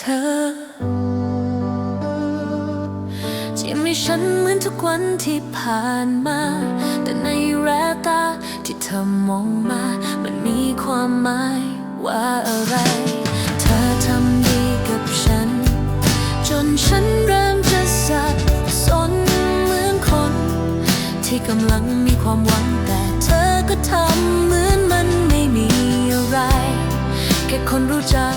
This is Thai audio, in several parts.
เธอ ที่ไม่ฉันเหมือนทุกวันที่ผ่านมา แต่ในแววตาที่เธอมองมา มันมีความหมายว่าอะไร เธอทำดีกับฉัน จนฉันเริ่มจะสับสนเหมือนคน ที่กำลังมีความหวังแต่เธอก็ทำเหมือนมันไม่มีอะไร แค่คนรู้จัก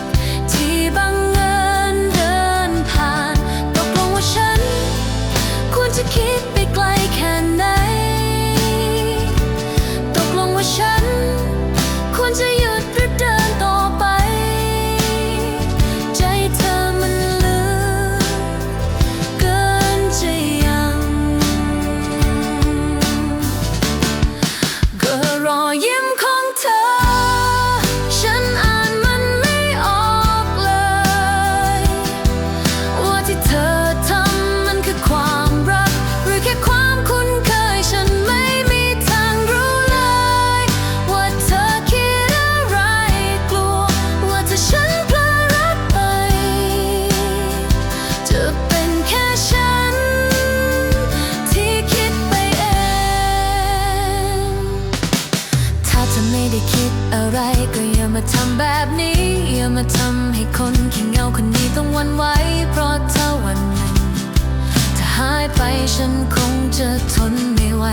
มาทำแบบนี้ อย่ามาทำให้คนขี้เงาคนนี้ต้องวันไหวเพราะเธอวันหนึ่งถ้าหายไปฉันคงจะทนไม่ไหว